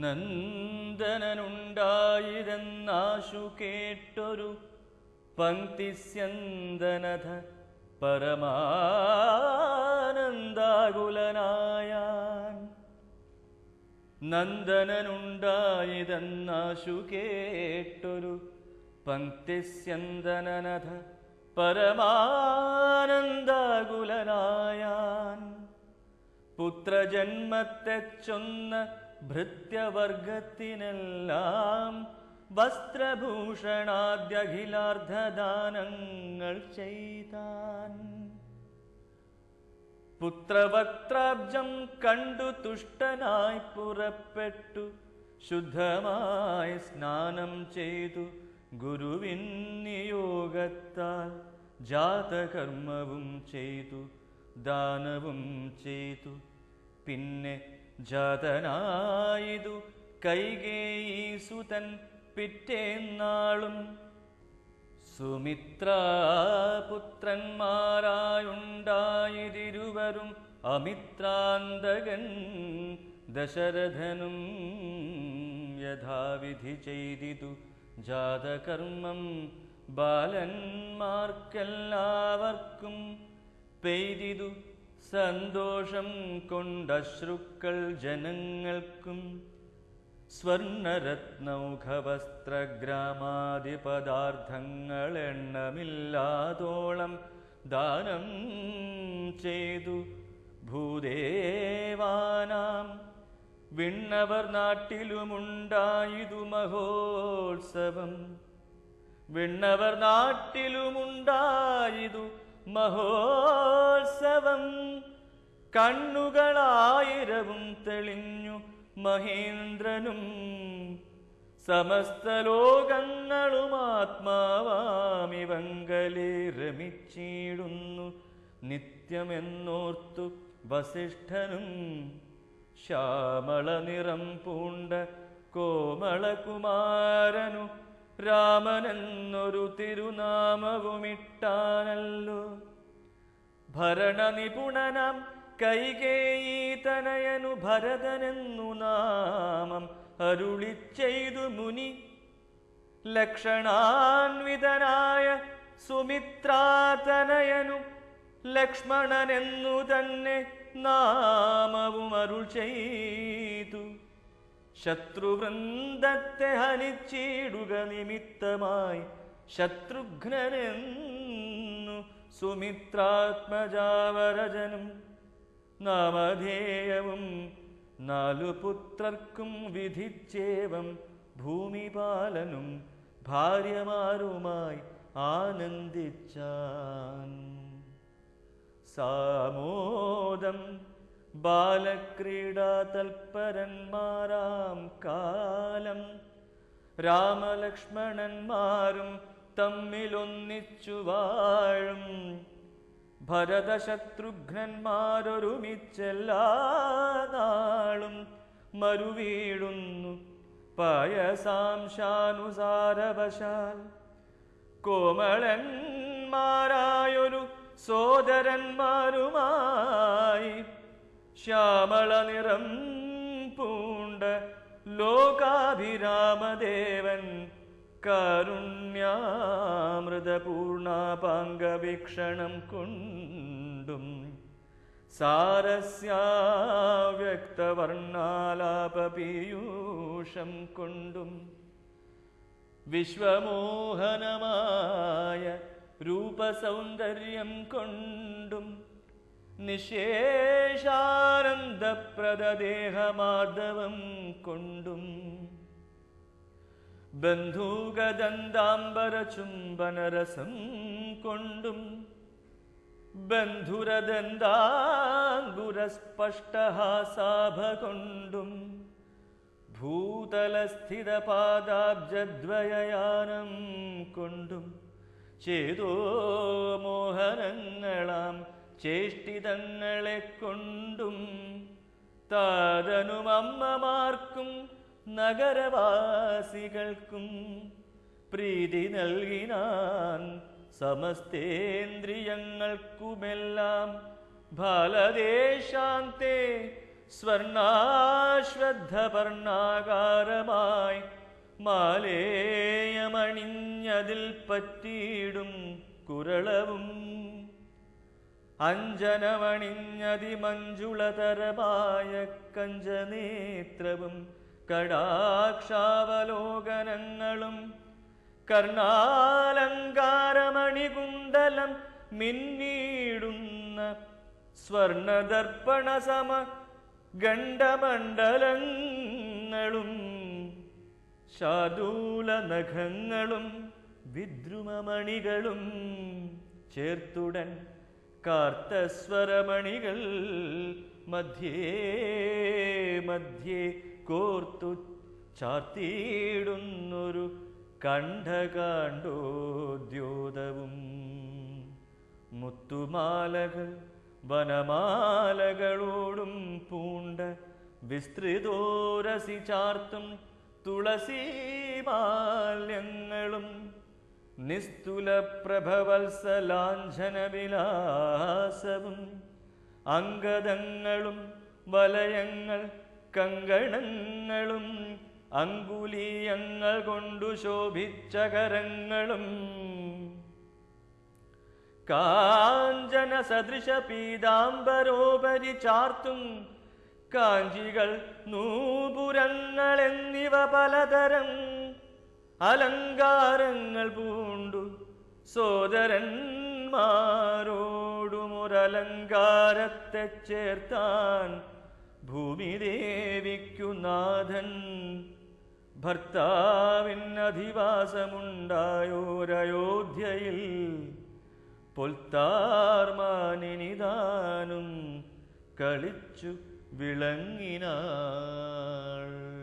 നന്ദനനുണ്ടായതെന്നാശു കേട്ടൊരു പങ്ക്തിസ്യന്തനഥ പരമാനന്ദാകുലനായാൻ. നന്ദനനുണ്ടായതെന്നാശു കേട്ടൊരു പങ്ക്തിസ്യന്തനഥ പരമാനന്ദാകുലനായാൻ. പുത്രജന്മത്തെ ചൊന്ന ഭൃത്യവർഗത്തിനെല്ലാം വസ്ത്രഭൂഷണാദ്യഖിലാർദ്ധദാനങ്ങൾ ചെയ്താൻ. പുത്രവക്ത്രാബ്ജം കണ്ടു തുഷ്ടനായി പുറപ്പെട്ടു ശുദ്ധമായി സ്നാനം ചെയ്തു ഗുരുവിൻ നിയോഗത്താൽ ജാതകർമ്മവും ചെയ്തു ദാനവും ചെയ്തു. പിന്നെ ജാതനായതു കൈകേയീസുതൻ പിറ്റേന്നാളും സുമിത്രാപുത്രന്മാരായുണ്ടായതിരുവരും അമിത്രാന്തകൻ ദശരഥനും യഥാവിധി ചെയ്തിതു ജാതകർമ്മം ബാലന്മാർക്കെല്ലാവർക്കും പെയ്തിതു സന്തോഷം കൊണ്ടശ്രുക്കൾ ജനങ്ങൾക്കും സ്വർണരത്നൗഘവസ്ത്രഗ്രാമാദിപദാർത്ഥങ്ങൾ എണ്ണമില്ലാതോളം ദാനം ചെയ്തു. ഭൂദേവാനാം വിണ്ണവർ നാട്ടിലുമുണ്ടായിതു മഹോത്സവം. വിണ്ണവർ നാട്ടിലുമുണ്ടായിതു മഹോത്സവം കണ്ണുകളായിരവും തെളിഞ്ഞു മഹേന്ദ്രനും സമസ്ത ലോകങ്ങളും ആത്മാവാമിവങ്കലെ രമിച്ചിടുന്നു. നിത്യമെന്നോർത്തു വസിഷ്ഠനും ശ്യാമള നിറം പൂണ്ട കോമളകുമാരനു രാമനെന്നൊരു തിരുനാമവുമിട്ടാനല്ലോ. ഭരണനിപുണനാം കൈകേയീതനയനു ഭരതനെന്നു നാമം അരുളി ചെയ്തു മുനി. ലക്ഷണാൻവിതനായ സുമിത്രാതനയനു ലക്ഷ്മണനെന്നു തന്നെ നാമവും അരുൾ ചെയ്തു. ശത്രുവൃന്ദത്തെ ഹനിച്ചിടുക നിമിത്തമായി ശത്രുഘ്നനെന്നു സുമിത്രാത്മജാവരജനും നാമധേയവും നാലു പുത്രർക്കും വിധിച്ചേവം ഭൂമിപാലനും ഭാര്യമാരുമായി ആനന്ദിച്ചാൻ. സാമോദം ബാലക്രീഡാതൽപരന്മാരാം കാലം രാമലക്ഷ്മണന്മാരും തമ്മിലൊന്നിച്ചു വാഴും ഭരതശത്രുഘ്നന്മാരൊരുമിച്ചെല്ലാ നാളും മരുവീഴുന്നു. പയസാംശാനുസാരവശാൽ കോമളന്മാരായൊരു സോദരന്മാരുമായി ശ്യാമള നിറം പൂണ്ട ലോകാഭിരാമദേവൻ കാരുണ്യാമൃതപൂർണാപാംഗവീക്ഷണം കൊണ്ടും സാരസ്യാവ്യക്തവർണാലാപപീയൂഷം കൊണ്ടും വിശ്വമോഹനമായ രൂപസൗന്ദര്യം കൊണ്ടും നിശേഷാനന്ദപ്രദദേഹമാധവം കൊണ്ടും ബന്ധൂകദന്താംബരചുംബനരസം കൊണ്ടും ബന്ധുരദന്താങ്കുരസ്പഷ്ടഹാസാഭ കൊണ്ടും ഭൂതലസ്ഥിതപാദാബ്ജദ്വയയാനം കൊണ്ടും ചേതോ മോഹനങ്ങളാം ചേഷ്ടിതങ്ങളെ കൊണ്ടും താതനും അമ്മമാർക്കും നഗരവാസികൾക്കും പ്രീതി നൽകിനാൻ സമസ്തേന്ദ്രിയങ്ങൾക്കുമെല്ലാം ഫലദേശാന്തെ സ്വർണാശ്വദ്ധപർണാകാരമായി മാലേയമണിഞ്ഞതിൽ പറ്റിയിടും കുരളവും. അഞ്ജനമണിഞ്ഞതിമഞ്ജുളതരമായ കഞ്ചനേത്രവും കടാക്ഷാവലോകനങ്ങളും കർണാലങ്കാരമണികുണ്ടലം മിന്നീടുന്ന സ്വർണദർപ്പണ സമ ഗണ്ഡമണ്ഡലങ്ങളും ശാദൂല നഖങ്ങളും വിദ്രുമമണികളും ചേർത്തുടൻ കാർത്തസ്വരമണികൾ മധ്യേ മധ്യേ കോർത്തു ചാർത്തിയിടുന്നൊരു കണ്ഠകാണ്ഡോദ്യോതവും. മുത്തുമാലകൾ വനമാലകളോടും പൂണ്ട വിസ്തൃതോരസി ചാർത്തും തുളസീമാല്യങ്ങളും നിസ്തുല അംഗതങ്ങളും വലയങ്ങൾ കങ്കണങ്ങളും അങ്കുലീയങ്ങൾ കൊണ്ടു ശോഭിച്ച കരങ്ങളും. കാഞ്ചന സദൃശ പീതാംബരോപരി ചാർത്തും കാഞ്ചികൾ നൂപുരങ്ങൾ എന്നിവ പലതരം അലങ്കാരങ്ങൾ പൂണ്ടു സോദരന്മാരോടുമൊരലങ്കാരത്തെ ചേർത്താൻ ഭൂമിദേവിക്കു നാഥൻ. ഭർത്താവിനധിവാസമുണ്ടായോരയോധ്യയിൽ പൊൽത്താർമാനിനിതാനും കളിച്ചു വിളങ്ങിനാൻ